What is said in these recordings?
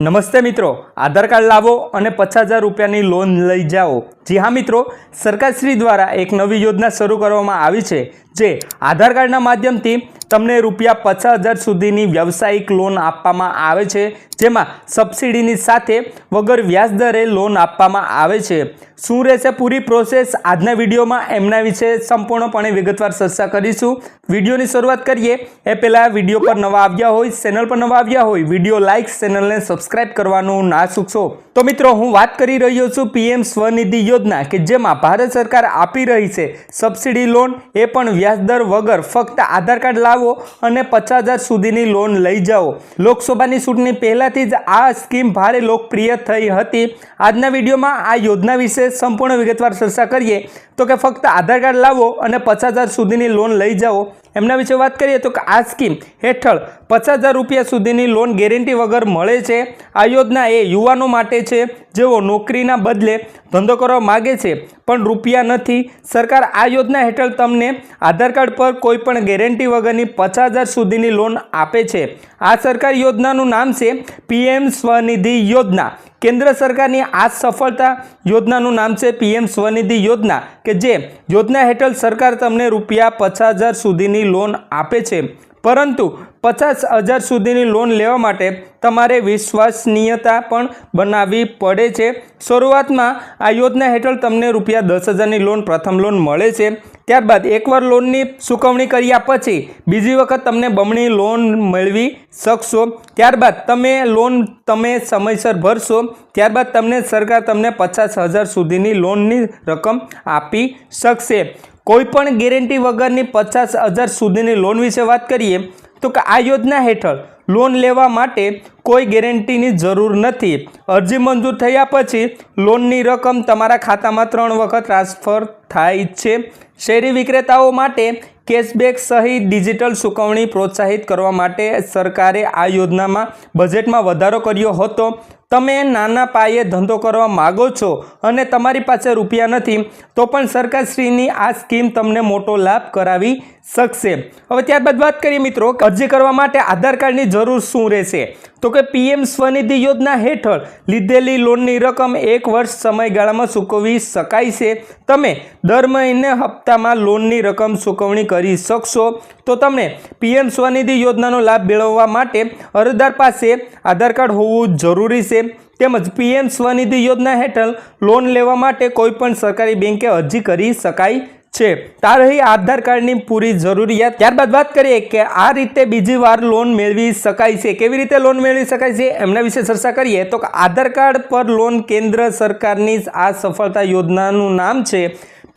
નમસ્તે મિત્રો, આધાર કાર્ડ લાવો અને પચાસ હજાર રૂપિયાની લોન લઈ જાઓ. જી હા મિત્રો, સરકારશ્રી દ્વારા એક નવી યોજના શરૂ કરવામાં આવી છે, જે આધાર કાર્ડના માધ્યમથી તમને રૂપિયા પચાસ હજાર સુધીની વ્યવસાયિક લોન આપવામાં આવે છે, જેમાં સબસિડીની સાથે વગર વ્યાજ દરે લોન આપવામાં આવે છે. શું રહેશે પૂરી પ્રોસેસ આજના વિડીયોમાં એમના વિશે સંપૂર્ણપણે વિગતવાર ચર્ચા કરીશું. વિડીયોની શરૂઆત કરીએ. એ પહેલાં વીડિયો પર નવા આવ્યા હોય, ચેનલ પર નવા આવ્યા હોય, વીડિયો લાઇક, ચેનલને સબસ્ક્રાઇબ કરવાનું ના ચૂકશો તો મિત્રો, હું વાત કરી રહ્યો છું પીએમ સ્વનિધિ યોજના, કે જેમાં ભારત સરકાર આપી રહી છે સબસિડી લોન એ પણ વ્યાજદર વગર ફક્ત આધાર કાર્ડ લાવો અને પચાસ હજાર સુધીની લોન લઈ જાઓ. લોકસભાની ચૂંટણી પહેલાંથી જ આ સ્કીમ ભારે લોકપ્રિય થઈ હતી. આજના વિડીયોમાં આ યોજના વિશે સંપૂર્ણ વિગતવાર ચર્ચા કરીએ. તો કે ફક્ત આધાર કાર્ડ લાવો અને પચાસ હજાર સુધીની લોન લઈ જાઓ. એમના વિશે વાત કરીએ તો આ સ્કીમ હેઠળ પચાસ હજાર રૂપિયા સુધીની લોન ગેરંટી વગર મળે છે. આ યોજના એ યુવાનો માટે છે, જેઓ નોકરીના બદલે ધંધો કરવા માગે છે, પણ રૂપિયા નથી. સરકાર આ યોજના હેઠળ તમને આધાર કાર્ડ પર કોઈ પણ ગેરંટી વગરની પચાસ હજાર સુધીની લોન આપે છે. આ સરકાર યોજનાનું નામ છે, પીએમ સ્વનિધિ યોજના. કેન્દ્ર સરકારની આ સફળતા યોજનાનું નામ છે પીએમ સ્વનિધિ યોજના, કે જે યોજના હેઠળ સરકાર તમને રૂપિયા પચાસ હજાર સુધીની લોન આપે છે. પરંતુ પચાસ હજાર સુધીની લોન લેવા માટે તમારે વિશ્વસનીયતા પણ બનાવવી પડે છે. શરૂઆતમાં આ યોજના હેઠળ તમને રૂપિયા દસ હજારની લોન, પ્રથમ લોન મળે છે. ત્યારબાદ એકવાર લોનની ચૂકવણી કર્યા પછી બીજી વખત તમને બમણી લોન મેળવી શકશો. ત્યારબાદ તમે લોન તમે સમયસર ભરશો. ત્યારબાદ તમને સરકાર તમને પચાસ હજાર સુધીની લોનની રકમ આપી શકશે. કોઈપણ ગેરંટી વગરની પચાસ હજાર સુધીની લોન વિશે વાત કરીએ, તો કે આ યોજના હેઠળ લોન લેવા માટે કોઈ ગેરંટીની જરૂર નથી. અરજી મંજૂર થયા પછી લોનની રકમ તમારા ખાતામાં ત્રણ વખત ટ્રાન્સફર થાય છે. શેરી વિક્રેતાઓ માટે કેશબેક સહિત ડિજિટલ ચૂકવણી પ્રોત્સાહિત કરવા માટે સરકારે આ યોજનામાં બજેટમાં વધારો કર્યો હતો. તમે નાના પાયે ધંધો કરવા માગો છો અને તમારી પાસે રૂપિયા નથી, તો પણ સરકારશ્રીની આ સ્કીમ તમને મોટો લાભ કરાવી શકશે. હવે ત્યારબાદ વાત કરીએ મિત્રો, અરજી કરવા માટે આધાર કાર્ડની જરૂર શું રહેશે? તો કે પીએમ સ્વનિધિ યોજના હેઠળ લીધેલી લોનની રકમ એક વર્ષ સમયગાળામાં ચૂકવી શકાય છે. તમે દર મહિને હપ્તામાં લોનની રકમ ચૂકવણી કરી શકશો. તો તમને પીએમ સ્વનિધિ યોજનાનો લાભ મેળવવા માટે અરજદાર પાસે આધાર કાર્ડ હોવું જરૂરી છે. તેમજ પીએમ સ્વનિધિ યોજના હેઠળ લોન લેવા માટે કોઈપણ સરકારી બેંકે અરજી કરી શકાય છે. તાર રહી આધાર કાર્ડની પૂરી જરૂરિયાત. ત્યારબાદ વાત કરીએ કે આ રીતે બીજી વાર લોન મેળવી શકાય છે. કેવી રીતે લોન મેળવી શકાય છે એમના વિશે ચર્ચા કરીએ તો આધાર કાર્ડ પર લોન કેન્દ્ર સરકારની આ સફળતા યોજનાનું નામ છે.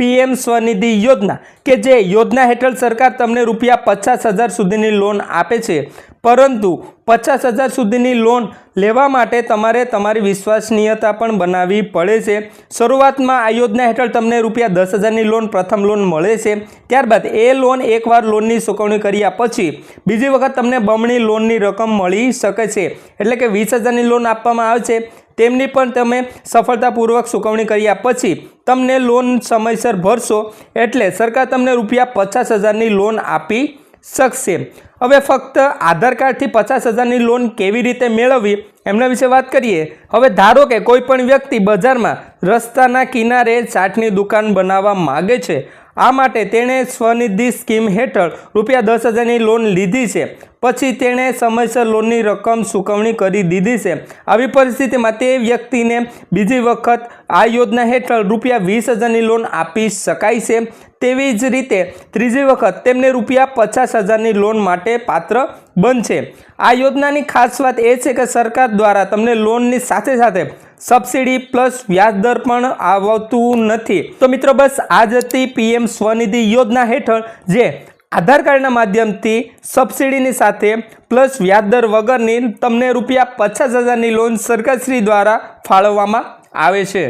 પીએમ સ્વનિધિ યોજના, કે જે યોજના હેઠળ સરકાર તમને રૂપિયા પચાસ હજાર સુધીની લોન આપે છે. પરંતુ પચાસ હજાર સુધીની લોન લેવા માટે તમારે તમારી વિશ્વસનીયતા પણ બનાવવી પડે છે. શરૂઆતમાં આ યોજના હેઠળ તમને રૂપિયા દસ હજારની લોન, પ્રથમ લોન મળે છે. ત્યારબાદ એ લોન એકવાર લોનની ચૂકવણી કર્યા પછી બીજી વખત તમને બમણી લોનની રકમ મળી શકે છે. એટલે કે વીસ હજારની લોન આપવામાં આવે છે. તેમની પણ તમે સફળતાપૂર્વક ચૂકવણી કર્યા પછી તમને લોન સમયસર ભરશો એટલે સરકાર તમને રૂપિયા પચાસ હજારની લોન આપી શકશે. હવે ફક્ત આધાર કાર્ડથી પચાસ હજારની લોન કેવી રીતે મેળવવી એમના વિશે વાત કરીએ. હવે ધારો કે કોઈ પણ વ્યક્તિ બજારમાં રસ્તાના કિનારે ચાટની દુકાન બનાવવા માગે છે, આ માટે તેણે સ્વનિધિ સ્કીમ હેઠળ રૂપિયા દસ હજારની લોન લીધી છે. પછી તેણે સમયસર લોનની રકમ ચૂકવણી કરી દીધી છે. આવી પરિસ્થિતિમાં તે વ્યક્તિને બીજી વખત આ યોજના હેઠળ રૂપિયા વીસ હજારની લોન આપી શકાય છે. તેવી જ રીતે ત્રીજી વખત તેમને રૂપિયા પચાસ હજારની લોન માટે પાત્ર બનશે. આ યોજનાની ખાસ વાત એ છે કે સરકાર દ્વારા તમને લોનની સાથે સાથે સબસિડી પ્લસ વ્યાજદર પણ આવતું નથી. તો મિત્રો બસ આ જ હતી પીએમ સ્વનિધિ યોજના હેઠળ, જે આધાર કાર્ડના માધ્યમથી સબસિડીની સાથે પ્લસ વ્યાજદર વગરની તમને રૂપિયા પચાસ હજારની લોન સરકારશ્રી દ્વારા ફાળવવામાં આવે છે.